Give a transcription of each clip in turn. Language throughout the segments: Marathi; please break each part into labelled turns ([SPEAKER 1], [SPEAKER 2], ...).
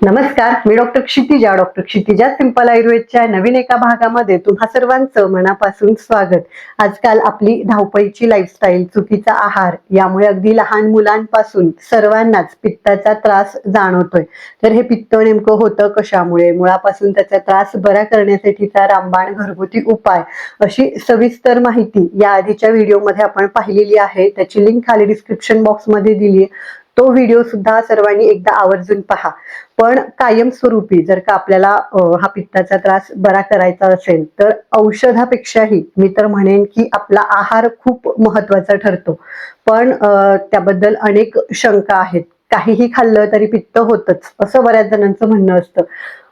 [SPEAKER 1] नमस्कार मी doctor Kshitija doctor Kshitija simple आयुर्वेदच्या नवीन एका भागामध्ये तुम्हा सर्वांचं मनापासून स्वागत. आजकाल आपली धावपळीची लाईफस्टाईल चुकीचा आहार यामुळे अगदी लहान मुलांपासून सर्वांनाच पित्ताचा त्रास जाणवतोय. तर हे पित्त नेमकं होतं कशामुळे? मुळापासून त्याचा त्रास बरा करण्यासाठीचा रामबाण घरगुती उपाय अशी सविस्तर माहिती या आधीच्या व्हिडिओमध्ये आपण पाहिलेली आहे. त्याची लिंक खाली डिस्क्रिप्शन बॉक्समध्ये दिली आहे तो व्हिडिओ सुद्धा सर्वांनी एकदा आवर्जून पहा. पण कायमस्वरूपी जर का आपल्याला हा पित्ताचा त्रास बरा करायचा असेल तर औषधापेक्षाही मी तर म्हणेन की आपला आहार खूप महत्त्वाचा ठरतो. पण त्याबद्दल अनेक शंका आहेत. काहीही खाल्लं तरी पित्त होतच असं बऱ्याच जणांचं म्हणणं असतं.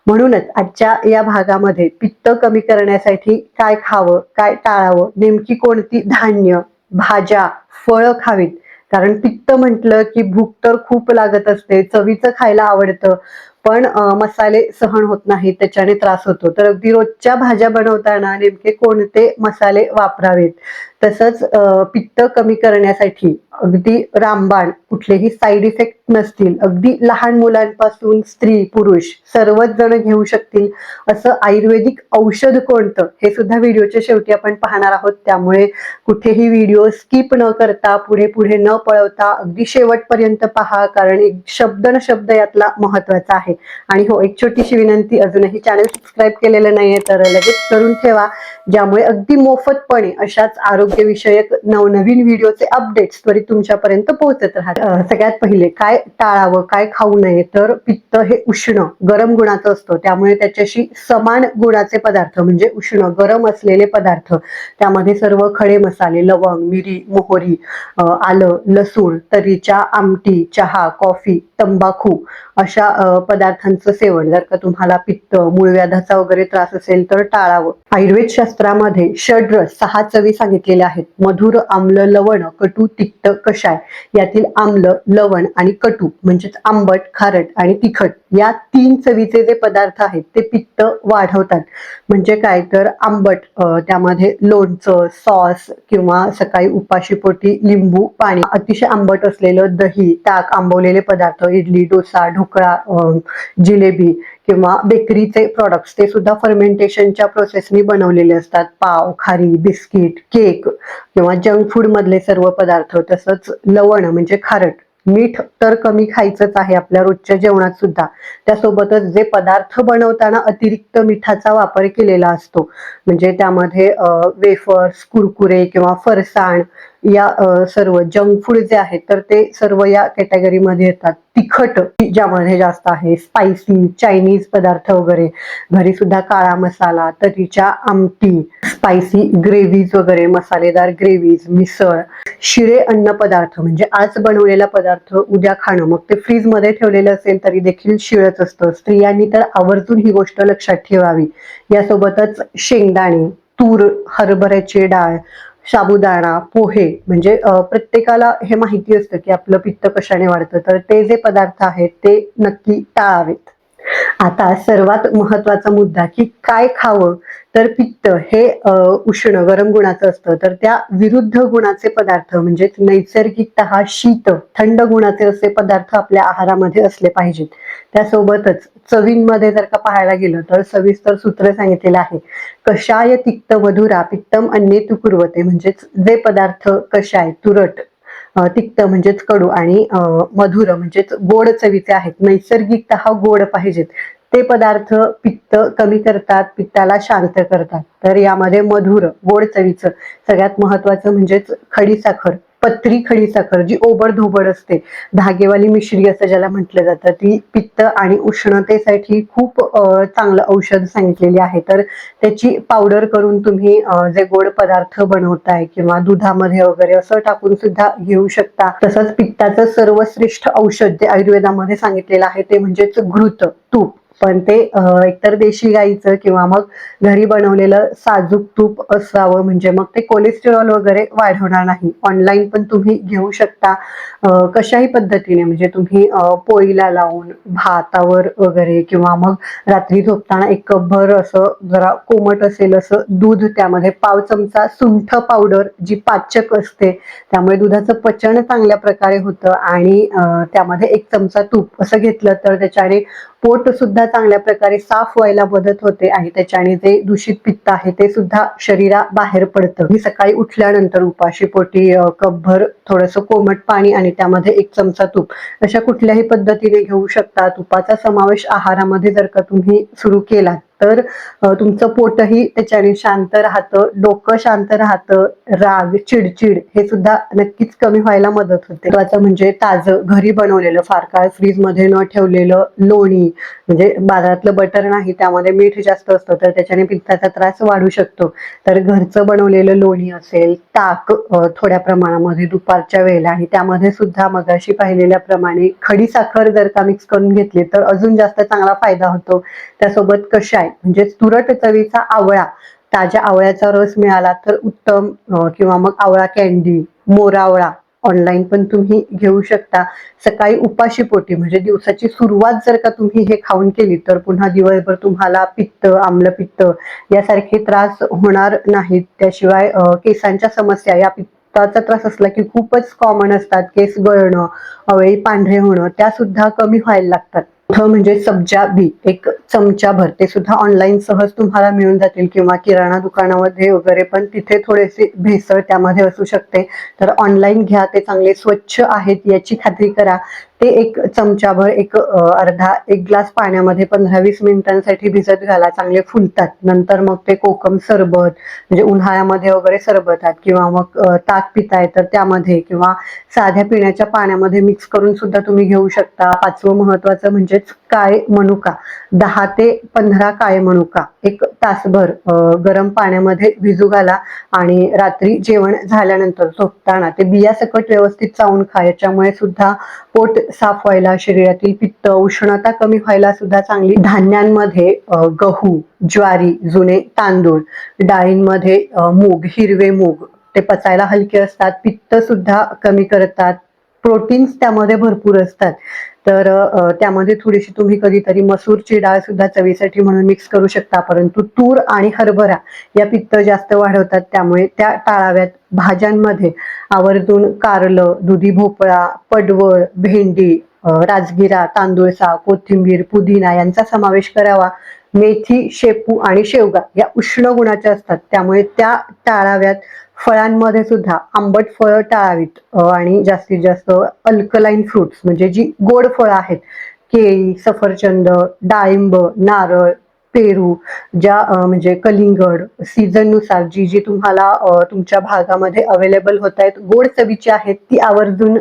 [SPEAKER 1] म्हणूनच आजच्या या भागामध्ये पित्त कमी करण्यासाठी काय खावं काय टाळावं नेमकी कोणती धान्य भाज्या फळं खावीत कारण पित्त म्हटलं की भूक तर खूप लागत असते चवीचं खायला आवडतं पण मसाले सहन होत नाहीत त्याच्याने त्रास होतो. तर अगदी रोजच्या भाज्या बनवताना नेमके कोणते मसाले वापरावेत? तसंच पित्त कमी करण्यासाठी अगदी रामबाण कुठलेही साईड इफेक्ट नसतील. अगदी लहान मुलांपासून स्त्री पुरुष सर्वच जण घेऊ शकतील असं आयुर्वेदिक औषध कोणतं? हे सुद्धा व्हिडिओच्या शेवटी आपण पाहणार आहोत. त्यामुळे कुठेही व्हिडिओ स्किप न करता पुढे पुढे न पळवता अगदी शेवटपर्यंत पहा कारण एक शब्द न शब्द यातला महत्त्वाचा आहे. आणि हो एक छोटीशी विनंती अजूनही चॅनल सबस्क्राईब केलेलं नाहीये तर लगेच करून ठेवा. ज्यामुळे अगदी मोफतपणे अशाच आरोग्यविषयक नवनवीन व्हिडिओचे अपडेट्स त्वरित तुमच्यापर्यंत पोहोचत राहतात. सगळ्यात पहिले काय टाळावं काय खाऊ नये तर पित्त हे उष्ण गरम गुणाचं असतं. त्यामुळे त्याच्याशी समान गुणाचे पदार्थ म्हणजे उष्ण गरम असलेले पदार्थ त्यामध्ये सर्व खडे मसाले लवंग मिरी मोहरी आलं लसूण तरीच्या आमटी चहा कॉफी तंबाखू अशा पदार्थांचं सेवन. जर का तुम्हाला पित्त मूळव्याधाचा वगैरे त्रास असेल तर टाळावं. आयुर्वेद शास्त्रामध्ये षड्रस सहा चवी सांगितलेल्या आहेत. मधुर आम्ल लवण कटू तिक्त कषाय. यातील आम्ल लवण आणि कटू म्हणजेच आंबट खारट आणि तिखट. या तीन चवीचे जे पदार्थ आहेत ते पित्त वाढवतात. म्हणजे काय तर आंबट त्यामध्ये लोणचं सॉस किंवा सकाळी उपाशीपोटी लिंबू पाणी अतिशय आंबट असलेलं दही ताक आंबवलेले पदार्थ इडली डोसा ढोकळा जिलेबी किंवा बेकरीचे प्रॉडक्ट्स ते सुद्धा फर्मेंटेशनच्या प्रोसेसनी बनवलेले असतात. पाव खारी बिस्किट केक किंवा जंक फूड मधले सर्व पदार्थ तसंच लवण म्हणजे खारट. मीठ तर कमी खायचंच आहे आपल्या रोजच्या जेवणात सुद्धा. त्यासोबतच जे पदार्थ बनवताना अतिरिक्त मिठाचा वापर केलेला असतो. म्हणजे त्यामध्ये वेफर्स कुरकुरे किंवा फरसाण या सर्व जंक फूड जे आहेत तर ते सर्व या कॅटेगरीमध्ये येतात. तिखट ज्यामध्ये जास्त आहे. स्पायसी चायनीज पदार्थ वगैरे. घरी सुद्धा काळा मसाला तरीच्या आमटी स्पायसी ग्रेव्हीज वगैरे मसालेदार ग्रेव्हीज मिसळ शिरे अन्न पदार्थ म्हणजे आज बनवलेला पदार्थ उद्या खाणं. मग ते फ्रीजमध्ये ठेवलेलं असेल तरी देखील शिळच असतं. स्त्रियांनी तर आवर्जून ही गोष्ट लक्षात ठेवावी. यासोबतच शेंगदाणे तूर हरभऱ्याची डाळ साबुदाणा पोहे म्हणजे प्रत्येकाला हे माहिती असतं की आपलं पित्त कशाने वाढतं. तर ते जे पदार्थ आहेत ते नक्की टाळावेत. आता सर्वात महत्त्वाचा मुद्दा की काय खावं? तर पित्त हे उष्ण गरम गुणाचं असतं. तर त्या विरुद्ध गुणाचे पदार्थ म्हणजेच नैसर्गिकतः शीत थंड गुणाचे असे पदार्थ आपल्या आहारामध्ये असले पाहिजेत. त्यासोबतच चवींमध्ये जर का पाहायला गेलं तर सविस्तर सूत्र सांगितलेलं आहे. कषाय तिक्त मधुरा पित्तम अन्ये तुकुरवते म्हणजेच जे पदार्थ कषाय तुरट तिक्त म्हणजेच कडू आणि अ, मधुर म्हणजेच गोड चवीचे आहेत. नैसर्गिकत गोड पाहिजेत. ते पदार्थ पित्त कमी करतात पित्ताला शांत करतात. तर यामध्ये मधुर गोड चवीचं सगळ्यात महत्वाचं म्हणजेच खडीसाखर पत्री खडीसाखर जी ओबड धोबड असते. धागेवाली मिश्री असं ज्याला म्हटलं जातं ती पित्त आणि उष्णतेसाठी खूप चांगलं औषध सांगितलेली आहे. तर त्याची पावडर करून तुम्ही जे गोड पदार्थ बनवताय किंवा दुधामध्ये वगैरे असं टाकून सुद्धा घेऊ शकता. तसंच पित्ताचं सर्वश्रेष्ठ औषध जे आयुर्वेदामध्ये सांगितलेलं आहे ते म्हणजेच घृत तूप. पण ते एकतर देशी गाईचं किंवा मग घरी बनवलेलं साजूक तूप असावं म्हणजे मग ते कोलेस्टेरॉल वगैरे वाढवणार नाही. ऑनलाईन पण तुम्ही घेऊ शकता. कशाही पद्धतीने म्हणजे तुम्ही पोळीला लावून भातावर वगैरे किंवा मग रात्री झोपताना एक कपभर असं जरा कोमट असेल असं दूध त्यामध्ये पाव चमचा सुंठ पावडर जी पाचक असते त्यामुळे दुधाचं पचन चांगल्या प्रकारे होतं आणि त्यामध्ये एक चमचा तूप असं घेतलं तर त्याच्याने पोट सुद्धा चांगल्या प्रकारे साफ व्हायला मदत होते आणि त्याच्याने जे दूषित पित्त आहे ते सुद्धा शरीरा बाहेर पडतं. मी सकाळी उठल्यानंतर उपाशी पोटी कपभर थोडंसं कोमट पाणी आणि त्यामध्ये एक चमचा तूप अशा कुठल्याही पद्धतीने घेऊ शकता तुपाचा समावेश आहारामध्ये जर का तुम्ही सुरू केलात तर तुमचं पोटही त्याच्याने शांत राहतं डोकं शांत राहतं राग चिडचिड हे सुद्धा नक्कीच कमी व्हायला मदत होते. महत्वाचं म्हणजे ताजं घरी बनवलेलं फार काळ फ्रीजमध्ये न ठेवलेलं लोणी म्हणजे बाजारातलं बटर नाही त्यामध्ये मीठ जास्त असतं तर त्याच्याने पित्ताचा त्रास वाढू शकतो. तर घरचं बनवलेलं लोणी असेल ताक थोड्या प्रमाणामध्ये दुपारच्या वेळेला आणि त्यामध्ये सुद्धा मगाशी पाहिलेल्याप्रमाणे खडी साखर जर का मिक्स करून घेतली तर अजून जास्त चांगला फायदा होतो. त्यासोबत कशा कषाय म्हणजे तुरट चवीचा आवळा. ताज्या आवळ्याचा रस मिळाला तर उत्तम किंवा मग आवळा कॅन्डी मोरावळा ऑनलाईन पण तुम्ही घेऊ शकता. सकाळी उपाशी पोटी म्हणजे दिवसाची सुरुवात जर का तुम्ही हे खाऊन केली तर पुन्हा दिवसभर तुम्हाला पित्त आम्लपित्त यासारखे त्रास होणार नाहीत. त्याशिवाय केसांच्या समस्या या पित्ताचा त्रास असला की खूपच कॉमन असतात. केस गळणं अवेळी पांढरे होणं त्या सुद्धा कमी व्हायला लागतात. म्हणजे सब्जा बी एक चमचाभर ते सुद्धा ऑनलाईन सहज तुम्हाला मिळून जातील किंवा किराणा दुकानामध्ये वगैरे पण तिथे थोडेसे भेसळ त्यामध्ये असू शकते. तर ऑनलाईन घ्या ते चांगले स्वच्छ आहेत याची खात्री करा. ते एक चमचाभर एक अर्धा एक ग्लास पाण्यामध्ये पंधरा वीस मिनिटांसाठी भिजत घाला. चांगले फुलतात. नंतर मग ते कोकम सरबत म्हणजे उन्हाळ्यामध्ये वगैरे सरबतात किंवा मग ताक पिताय तर त्यामध्ये किंवा साध्या पिण्याच्या पाण्यामध्ये मिक्स करून सुद्धा तुम्ही घेऊ शकता. पाचवं महत्वाचं म्हणजेच काळे मनुका. दहा ते पंधरा काळे मनुका. एक तासभर गरम पाण्यामध्ये भिजू घाला आणि रात्री जेवण झाल्यानंतर झोपताना ते बियासकट व्यवस्थित चावून खा. याच्यामुळे सुद्धा पोट साफ व्हायला शरीरातील पित्त उष्णता कमी व्हायला सुद्धा चांगली. धान्यांमध्ये गहू ज्वारी जुने तांदूळ डाळींमध्ये मूग हिरवे मूग ते पचायला हलके असतात. पित्त सुद्धा कमी करतात. प्रोटीन्स त्यामध्ये भरपूर असतात. तर त्यामध्ये थोडीशी तुम्ही कधीतरी मसूरची डाळ सुद्धा चवीसाठी म्हणून मिक्स करू शकता. परंतु तूर आणि हरभरा या पित्त जास्त वाढवतात. त्यामुळे त्या टाळाव्यात. भाज्यांमध्ये आवर्जून कारलं दुधी भोपळा पडवळ भेंडी राजगिरा तांदूळसा कोथिंबीर पुदिना यांचा समावेश करावा. मेथी शेपू आणि शेवगा या उष्ण गुणाच्या असतात. त्यामुळे त्या टाळाव्यात फळांमध्ये सुद्धा आंबट फळं टाळावीत. आणि जास्तीत जास्त अल्कलाईन फ्रुट्स म्हणजे जी गोड फळं आहेत केळी सफरचंद डाळिंब नारळ पेरू ज्या म्हणजे कलिंगड सीझननुसार जी जी तुम्हाला तुमच्या भागामध्ये अवेलेबल होत आहेत गोड चवीची आहेत ती आवर्जून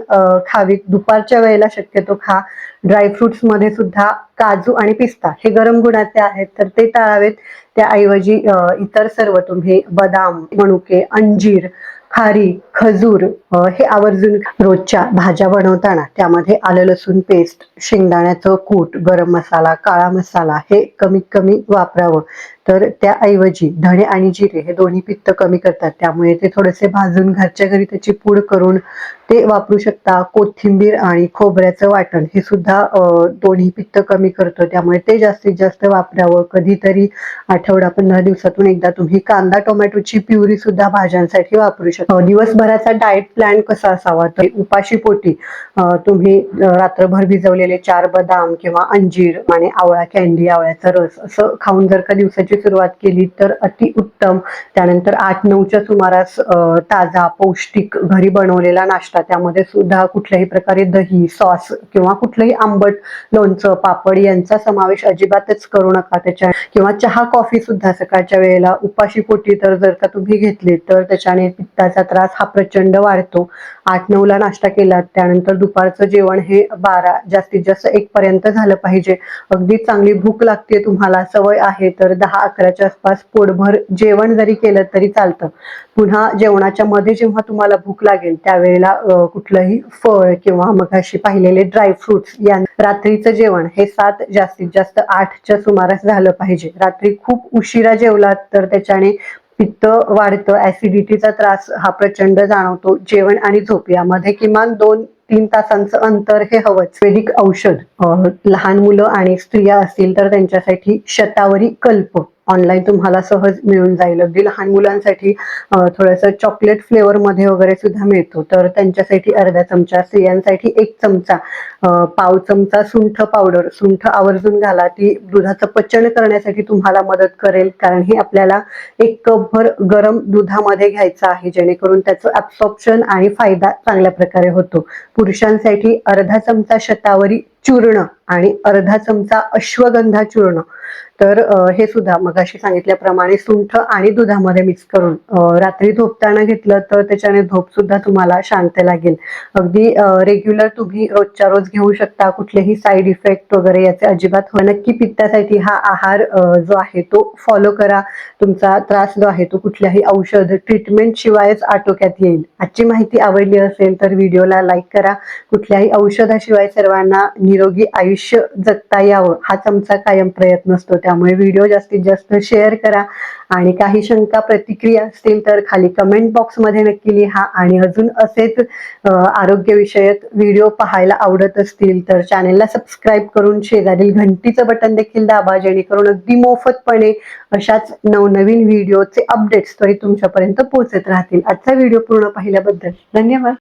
[SPEAKER 1] खावीत. दुपारच्या वेळेला शक्यतो खा. ड्रायफ्रुट्समध्ये सुद्धा काजू आणि पिस्ता हे गरम गुणाचे आहेत तर ते टाळावेत. त्याऐवजी इतर सर्व तुम्ही बदाम मनुके अंजीर खारी खजूर हे आवर्जून रोजच्या भाज्या बनवताना त्यामध्ये आलं लसूण पेस्ट शेंगदाण्याचं कूट गरम मसाला काळा मसाला हे कमीत कमी वापरावं. तर त्याऐवजी धणे आणि जिरे हे दोन्ही पित्त कमी करतात. त्यामुळे ते थोडेसे भाजून घरच्या घरी त्याची पूड करून ते वापरू शकता. कोथिंबीर आणि खोबऱ्याचं वाटण हे सुद्धा दोन्ही पित्त कमी करतं. त्यामुळे ते जास्तीत जास्त वापरावं. कधीतरी आठवडा पंधरा दिवसातून एकदा तुम्ही कांदा टोमॅटोची प्युरी सुद्धा भाज्यांसाठी वापरू शकता. दिवसभराचा डाएट प्लॅन कसा असावा? तर उपाशी पोटी तुम्ही रात्रभर भिजवलेले चार बदाम किंवा अंजीर आणि आवळा कॅन्डी आवळ्याचा रस असं खाऊन जर का दिवसाची सुरुवात केली तर अति उत्तम. त्यानंतर आठ नऊच्या सुमारास ताजा पौष्टिक घरी बनवलेला नाश्ता. त्यामध्ये सुद्धा कुठल्याही प्रकारे दही सॉस किंवा कुठलंही आंबट लोणचं पापड यांचा समावेश अजिबातच करू नका. त्याच्या किंवा चहा कॉफी सुद्धा सकाळच्या वेळेला. उपाशी पोटी तर जर का तुम्ही घेतली तर त्याच्याने पित्ताचा त्रास हा प्रचंड वाढतो. आठ नऊला नाश्ता केला त्यानंतर दुपारचं जेवण हे बारा जास्तीत जास्त एक पर्यंत झालं पाहिजे. अगदी चांगली भूक लागते तुम्हाला सवय आहे तर दहा अकराच्या आसपास पोटभर जेवण जरी केलं तरी चालतं. पुन्हा जेवणाच्या मध्ये जेव्हा तुम्हाला भूक लागेल त्यावेळेला कुठलंही फळ किंवा मग अशी पाहिलेले ड्रायफ्रुट्स या रात्रीचं जेवण हे सात जास्तीत जास्त आठच्या सुमारास झालं पाहिजे. रात्री खूप उशिरा जेवलात तर त्याच्याने पित्त वाढतं ऍसिडिटीचा त्रास हा प्रचंड जाणवतो. जेवण आणि झोप यामध्ये किमान दोन तीन तासांचं अंतर हे हवंच. वेदिक औषध लहान मुलं आणि स्त्रिया असतील तर त्यांच्यासाठी शतावरी कल्प. ऑनलाईन तुम्हाला सहज मिळून जाईल. अगदी लहान मुलांसाठी थोडंसं चॉकलेट फ्लेवर मध्ये वगैरे सुद्धा मिळतो. तर त्यांच्यासाठी अर्धा चमचा स्त्रियांसाठी एक चमचा पाव चमचा सुंठ पावडर सुंठ आवर्जून घाला. ती दुधाचं पचन करण्यासाठी तुम्हाला मदत करेल. कारण हे आपल्याला एक कपभर गरम दुधामध्ये घ्यायचं आहे. जेणेकरून त्याचं ऍब्सॉर्प्शन आणि फायदा चांगल्या प्रकारे होतो. पुरुषांसाठी अर्धा चमचा शतावरी चूर्ण आणि अर्धा चमचा अश्वगंधा चूर्ण तर हे सुद्धा मगाशी सांगितल्याप्रमाणे सुंठ आणि दुधामध्ये मिक्स करून रात्री झोपताना घेतलं तर त्याच्याने झोप सुद्धा तुम्हाला शांत लागेल. अगदी रेग्युलर तुम्ही रोजच्या रोज घेऊ शकता कुठलेही साईड इफेक्ट वगैरे याचे अजिबात हो नक्की पित्तासाठी हा आहार जो आहे तो फॉलो करा. तुमचा त्रास जो आहे तो कुठल्याही औषध ट्रीटमेंट शिवायच आटोक्यात येईल. आजची माहिती आवडली असेल तर व्हिडिओला लाईक करा. कुठल्याही औषधाशिवाय सर्वांना निरोगी आयुष्य जगता यावं हाच आमचा कायम प्रयत्न असतो. त्यामुळे व्हिडिओ जास्तीत जास्त शेअर करा. आणि काही शंका प्रतिक्रिया असतील तर खाली कमेंट बॉक्समध्ये नक्की लिहा. आणि अजून असेच आरोग्यविषयक व्हिडिओ पाहायला आवडत असतील तर चॅनेलला सबस्क्राईब करून शेजारील घंटीचं बटन देखील दाबा. जेणेकरून अगदी मोफतपणे अशाच नवनवीन व्हिडिओचे अपडेट्स त्वरित तुमच्यापर्यंत पोहोचत राहतील. आजचा व्हिडिओ पूर्ण पाहिल्याबद्दल धन्यवाद.